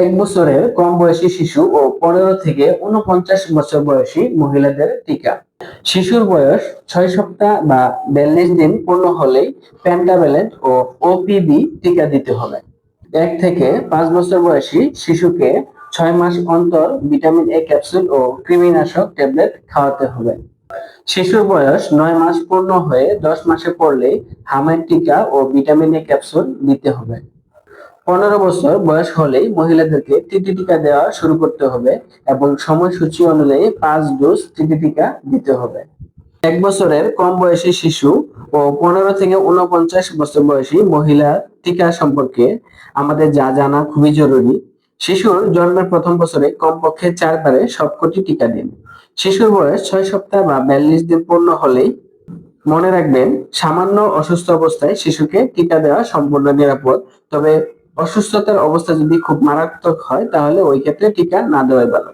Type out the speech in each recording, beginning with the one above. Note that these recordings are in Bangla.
এক বছরের কম বয়সী শিশু ও পনেরো থেকে উনপঞ্চাশ বছর বয়সী মহিলাদের টিকা। শিশুর বয়স ছয় সপ্তাহ বা বিয়াল্লিশ দিন পূর্ণ হলেই পেন্টাভেলেন্ট ও ওপিভি টিকা দিতে হবে। এক থেকে পাঁচ বছর বয়সী শিশুকে ছয় মাস অন্তর ভিটামিন এ ক্যাপসুল ও কৃমিনাশক ট্যাবলেট খাওয়াতে হবে। শিশুর বয়স নয় মাস পূর্ণ হয়ে দশ মাসে পড়লেই হামের টিকা ও ভিটামিন এ ক্যাপসুল দিতে হবে। পনেরো বছর বয়স হলেই মহিলাদেরকে টিটি টিকা দেওয়া শুরু করতে হবে এবং সময়সূচি অনুযায়ী পাঁচ ডোজ টিটি টিকা দিতে হবে। এক বছরের কম বয়সী শিশু ও পনেরো থেকে উনপঞ্চাশ বছর বয়সী মহিলা টিকা সম্পর্কে আমাদের যা জানা খুবই জরুরি। শিশুর জন্মের প্রথম বছরে কমপক্ষে চারবারে সবকটি টিকা দিন। শিশুর বয়স ছয় সপ্তাহ বা বিয়াল্লিশ দিন পূর্ণ হলেই মনে রাখবেন, সামান্য অসুস্থ অবস্থায় শিশুকে টিকা দেওয়া সম্পূর্ণ নিরাপদ। তবে অসুস্থতার অবস্থা যদি খুব মারাত্মক হয়, তাহলে ওই ক্ষেত্রে টিকা না দেওয়াই ভালো।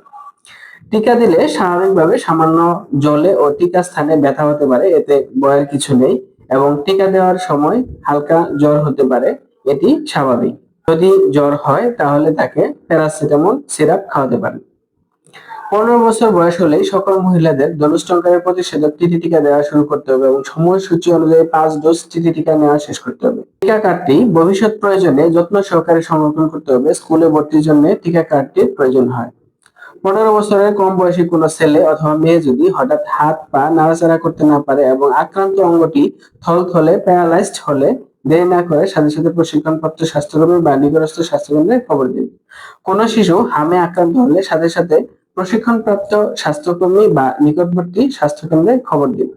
টিকা দিলে স্বাভাবিকভাবে সামান্য জলে ও টিকা স্থানে ব্যথা হতে পারে, এতে বয়ের কিছু নেই এবং টিকা দেওয়ার সময় হালকা জ্বর হতে পারে, এটি স্বাভাবিক। যদি জ্বর হয়, তাহলে তাকে প্যারাসিটামল সিরাপ খাওয়াতে পারেন। পনেরো বছর বয়স হলেই সকল মহিলাদের ধনুষ্টঙ্কারের প্রতিষেধক টিকা দেওয়া শুরু করতে হবে এবং সময়সূচি অনুযায়ী পাঁচ ডোজ টিকা নেওয়া শেষ করতে হবে। টিকা কার্ডটি ভবিষ্যৎ প্রয়োজনে যত্ন সহকারে সংরক্ষণ করতে হবে। স্কুলে ভর্তির জন্য টিকা কার্ডটির প্রয়োজন হয়। পনেরো বছরের কম বয়সী কোনো ছেলে অথবা মেয়ে যদি হঠাৎ হাত, পা নাড়াচাড়া করতে না পারে এবং আক্রান্ত অঙ্গটি থলথলে প্যারালাইজড হলে দেরি না করে সাথে সাথে প্রশিক্ষণপ্রাপ্ত স্বাস্থ্যকর্মী বা নিকটস্থ স্বাস্থ্যকেন্দ্রে খবর দিন কোনো শিশু হামে আক্রান্ত হলে সাথে সাথে প্রশিক্ষণপ্রাপ্ত স্বাস্থ্যকর্মী বা নিকটবর্তী স্বাস্থ্যকেন্দ্রে খবর দিন।